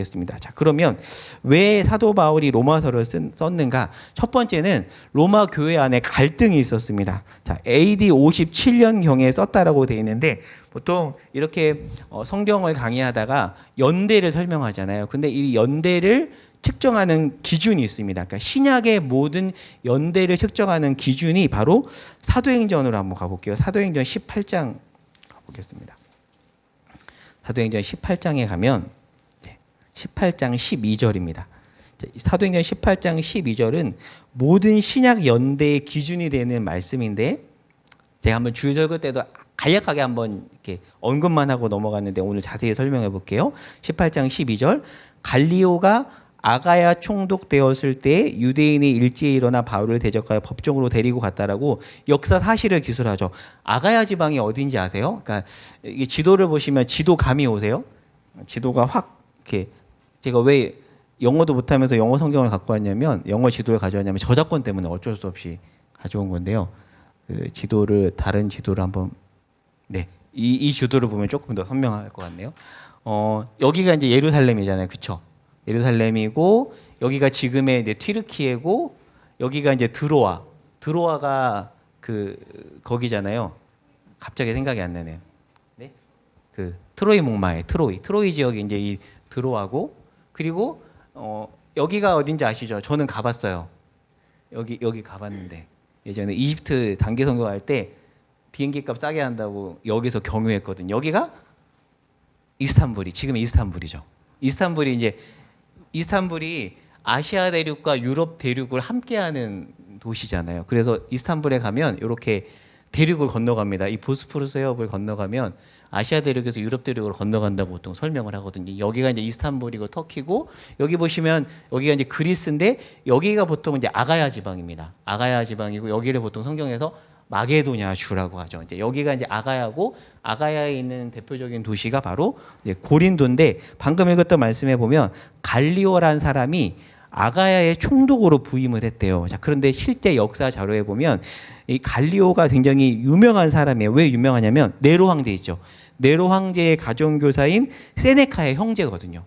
보겠습니다. 자, 그러면 왜 사도 바울이 로마서를 쓴, 썼는가? 첫 번째는 로마 교회 안에 갈등이 있었습니다. 자, AD 57년 경에 썼다라고 되어 있는데 보통 이렇게 어, 성경을 강의하다가 연대를 설명하잖아요. 근데 이 연대를 측정하는 기준이 있습니다. 그러니까 신약의 모든 연대를 측정하는 기준이 바로 사도행전으로 한번 가볼게요. 사도행전 18장 가보겠습니다. 사도행전 18장에 가면 네, 18장 12절입니다. 사도행전 18장 12절은 모든 신약 연대의 기준이 되는 말씀인데 제가 한번 주절거 때도 간략하게 한번 이렇게 언급만 하고 넘어갔는데 오늘 자세히 설명해 볼게요. 18장 12절 갈리오가 아가야 총독 되었을 때 유대인이 일제히 일어나 바울을 대적하여 법정으로 데리고 갔다라고 역사 사실을 기술하죠. 아가야 지방이 어딘지 아세요? 그러니까 지도를 보시면 지도 감이 오세요? 지도가 확 이렇게 제가 왜 영어도 못하면서 영어 성경을 갖고 왔냐면 영어 지도를 가져왔냐면 저작권 때문에 어쩔 수 없이 가져온 건데요. 그 지도를 다른 지도를 한번 네. 이, 이 지도를 보면 조금 더 선명할 것 같네요. 어, 여기가 이제 예루살렘이잖아요. 그쵸? 예루살렘이고, 여기가 지금의 이제 튀르키예고, 여기가 이제 드로아. 드로아가 그, 거기잖아요. 갑자기 생각이 안 나네요. 네? 그, 트로이 목마에, 트로이. 트로이 지역이 이제 이 드로아고, 그리고, 어, 여기가 어딘지 아시죠? 저는 가봤어요. 여기, 여기 가봤는데. 예전에 이집트 단기 선교 할 때 비행기 값 싸게 한다고 여기서 경유했거든요. 여기가 이스탄불이 지금 이스탄불이죠. 이스탄불이 이제 이스탄불이 아시아 대륙과 유럽 대륙을 함께하는 도시잖아요. 그래서 이스탄불에 가면 이렇게 대륙을 건너갑니다. 이 보스포르스 해협을 건너가면 아시아 대륙에서 유럽 대륙으로 건너간다고 보통 설명을 하거든요. 여기가 이제 이스탄불이고 터키고 여기 보시면 여기가 이제 그리스인데 여기가 보통 이제 아가야 지방입니다. 아가야 지방이고 여기를 보통 성경에서 마게도냐 주라고 하죠. 이제 여기가 이제 아가야고 아가야에 있는 대표적인 도시가 바로 고린도인데 방금 읽었던 말씀에 보면 갈리오란 사람이 아가야의 총독으로 부임을 했대요. 자, 그런데 실제 역사 자료에 보면 이 갈리오가 굉장히 유명한 사람이에요. 왜 유명하냐면 네로 황제 있죠. 네로 황제의 가정 교사인 세네카의 형제거든요.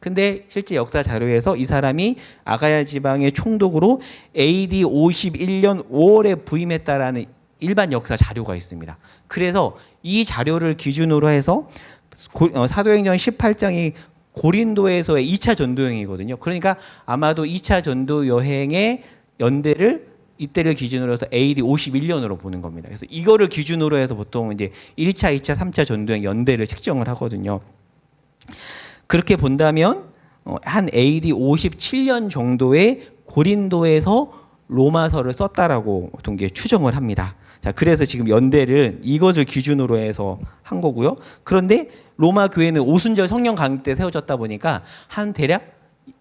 근데 실제 역사 자료에서 이 사람이 아가야 지방의 총독으로 AD 51년 5월에 부임했다라는 일반 역사 자료가 있습니다. 그래서 이 자료를 기준으로 해서 고, 어, 사도행전 18장이 고린도에서의 2차 전도 여행이거든요. 그러니까 아마도 2차 전도 여행의 연대를 이때를 기준으로 해서 AD 51년으로 보는 겁니다. 그래서 이거를 기준으로 해서 보통 이제 1차, 2차, 3차 전도행 연대를 측정을 하거든요. 그렇게 본다면 어, 한 AD 57년 정도의 고린도에서 로마서를 썼다라고 보통 추정을 합니다. 자, 그래서 지금 연대를 이것을 기준으로 해서 한 거고요. 그런데 로마 교회는 오순절 성령 강림 때 세워졌다 보니까 한 대략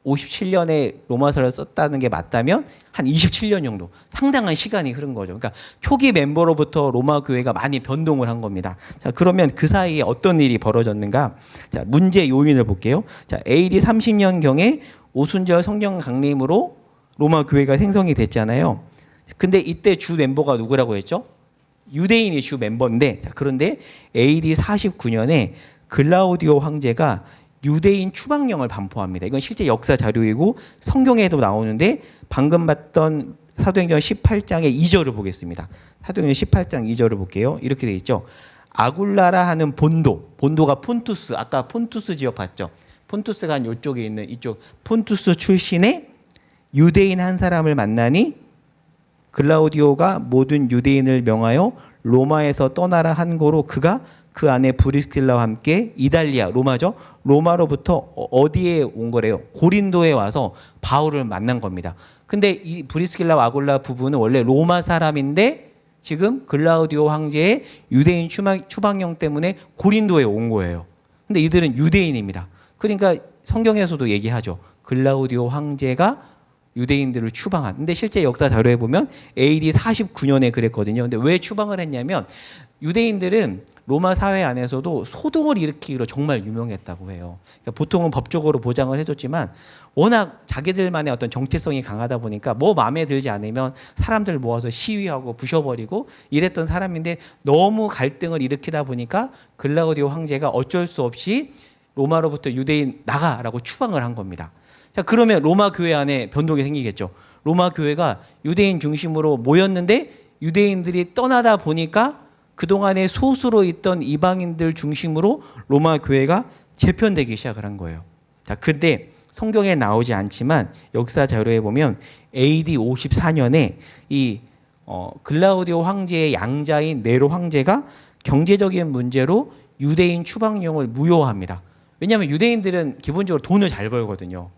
57년에 로마서를 썼다는 게 맞다면 한 27년 정도 상당한 시간이 흐른 거죠. 그러니까 초기 멤버로부터 로마 교회가 많이 변동을 한 겁니다. 자, 그러면 그 사이에 어떤 일이 벌어졌는가? 자, 문제 요인을 볼게요. 자, AD 30년 경에 오순절 성령 강림으로 로마 교회가 생성이 됐잖아요. 근데 이때 주 멤버가 누구라고 했죠? 유대인이 주 멤버인데 자, 그런데 AD 49년에 글라우디오 황제가 유대인 추방령을 반포합니다. 이건 실제 역사 자료이고 성경에도 나오는데 방금 봤던 사도행전 18장의 2절을 보겠습니다. 사도행전 18장 2절을 볼게요. 이렇게 돼 있죠. 아굴라라 하는 본도, 본도가 폰투스, 아까 폰투스 지역 봤죠? 폰투스가 한 이쪽에 있는 이쪽 폰투스 출신의 유대인 한 사람을 만나니 글라우디오가 모든 유대인을 명하여 로마에서 떠나라 한 거로 그가 그 안에 브리스킬라와 함께 이달리아 로마죠? 로마로부터 어- 어디에 온 거래요? 고린도에 와서 바울을 만난 겁니다. 근데 이 브리스킬라 아굴라 부부는 원래 로마 사람인데 지금 글라우디오 황제의 유대인 추방, 추방 령 때문에 고린도에 온 거예요. 근데 이들은 유대인입니다. 그러니까 성경에서도 얘기하죠. 글라우디오 황제가 유대인들을 추방한. 근데 실제 역사 자료에 보면 AD 49년에 그랬거든요. 근데 왜 추방을 했냐면 유대인들은 로마 사회 안에서도 소동을 일으키기로 정말 유명했다고 해요. 그러니까 보통은 법적으로 보장을 해줬지만 워낙 자기들만의 어떤 정체성이 강하다 보니까 뭐 마음에 들지 않으면 사람들 모아서 시위하고 부셔버리고 이랬던 사람인데 너무 갈등을 일으키다 보니까 글라우디오 황제가 어쩔 수 없이 로마로부터 유대인 나가라고 추방을 한 겁니다. 자, 그러면 로마 교회 안에 변동이 생기겠죠. 로마 교회가 유대인 중심으로 모였는데 유대인들이 떠나다 보니까 그동안에 소수로 있던 이방인들 중심으로 로마 교회가 재편되기 시작을 한 거예요. 자, 근데 성경에 나오지 않지만 역사 자료에 보면 AD 54년에 이 어, 글라우디오 황제의 양자인 네로 황제가 경제적인 문제로 유대인 추방령을 무효합니다. 왜냐하면 유대인들은 기본적으로 돈을 잘 벌거든요.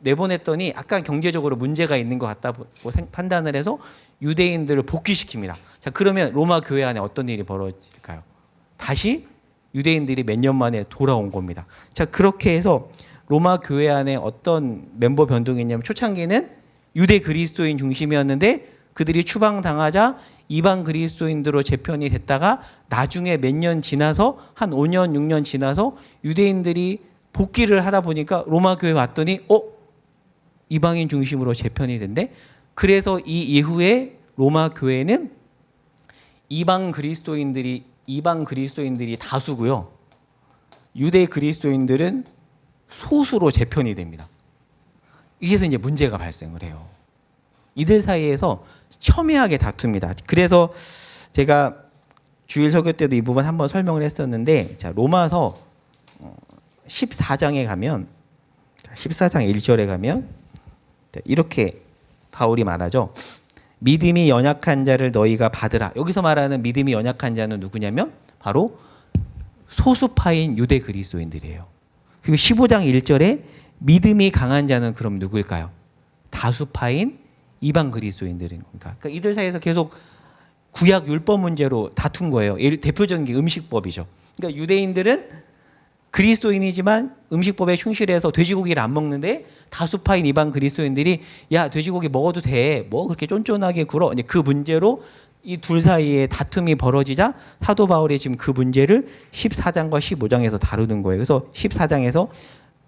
내보냈더니 약간 경제적으로 문제가 있는 것 같다고 생- 판단을 해서 유대인들을 복귀시킵니다. 자 그러면 로마 교회 안에 어떤 일이 벌어질까요? 다시 유대인들이 몇 년 만에 돌아온 겁니다. 자 그렇게 해서 로마 교회 안에 어떤 멤버 변동이 있냐면 초창기는 유대 그리스도인 중심이었는데 그들이 추방당하자 이방 그리스도인들로 재편이 됐다가 나중에 몇 년 지나서 한 5년 6년 지나서 유대인들이 복귀를 하다 보니까 로마 교회 왔더니 어 이방인 중심으로 재편이 된대. 그래서 이 이후에 로마 교회는 이방 그리스도인들이 이방 그리스도인들이 다수고요. 유대 그리스도인들은 소수로 재편이 됩니다. 이게서 이제 문제가 발생을 해요. 이들 사이에서 첨예하게 다툽니다. 그래서 제가 주일 설교 때도 이 부분 한번 설명을 했었는데 자, 로마서 어, 14장에 가면 14장 1절에 가면 이렇게 바울이 말하죠. 믿음이 연약한 자를 너희가 받으라. 여기서 말하는 믿음이 연약한 자는 누구냐면 바로 소수파인 유대 그리스도인들이에요. 그리고 15장 1절에 믿음이 강한 자는 그럼 누구일까요? 다수파인 이방 그리스도인들인 겁니다. 그러니까 이들 사이에서 계속 구약 율법 문제로 다툰 거예요. 대표적인 게 음식법이죠. 그러니까 유대인들은 그리스도인이지만 음식법에 충실해서 돼지고기를 안 먹는데 다수파인 이방 그리스도인들이 야 돼지고기 먹어도 돼. 뭐 그렇게 쫀쫀하게 굴어. 이제 그 문제로 이 둘 사이에 다툼이 벌어지자 사도 바울이 지금 그 문제를 14장과 15장에서 다루는 거예요. 그래서 14장에서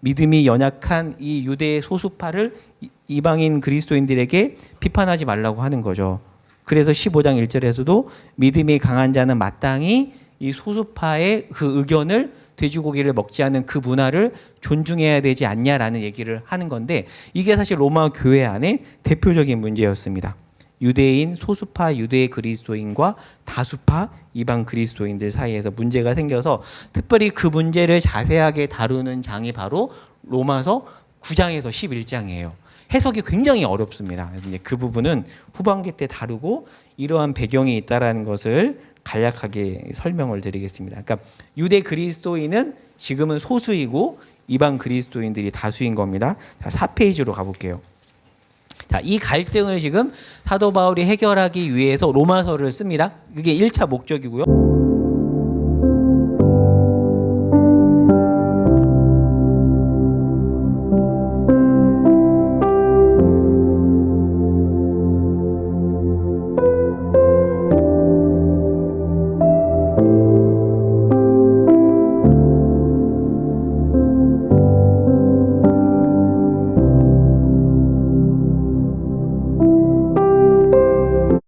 믿음이 연약한 이 유대 소수파를 이- 이방인 그리스도인들에게 비판하지 말라고 하는 거죠. 그래서 15장 1절에서도 믿음이 강한 자는 마땅히 이 소수파의 그 의견을 돼지고기를 먹지 않는 그 문화를 존중해야 되지 않냐라는 얘기를 하는 건데 이게 사실 로마 교회 안에 대표적인 문제였습니다. 유대인 소수파 유대 그리스도인과 다수파 이방 그리스도인들 사이에서 문제가 생겨서 특별히 그 문제를 자세하게 다루는 장이 바로 로마서 9장에서 11장이에요. 해석이 굉장히 어렵습니다. 그래서 이제 그 부분은 후반기 때 다루고 이러한 배경이 있다라는 것을 간략하게 설명을 드리겠습니다. 그러니까 유대 그리스도인은 지금은 소수이고 이방 그리스도인들이 다수인 겁니다. 자, 4페이지로 가볼게요. 자, 이 갈등을 지금 사도 바울이 해결하기 위해서 로마서를 씁니다. 그게 1차 목적이고요.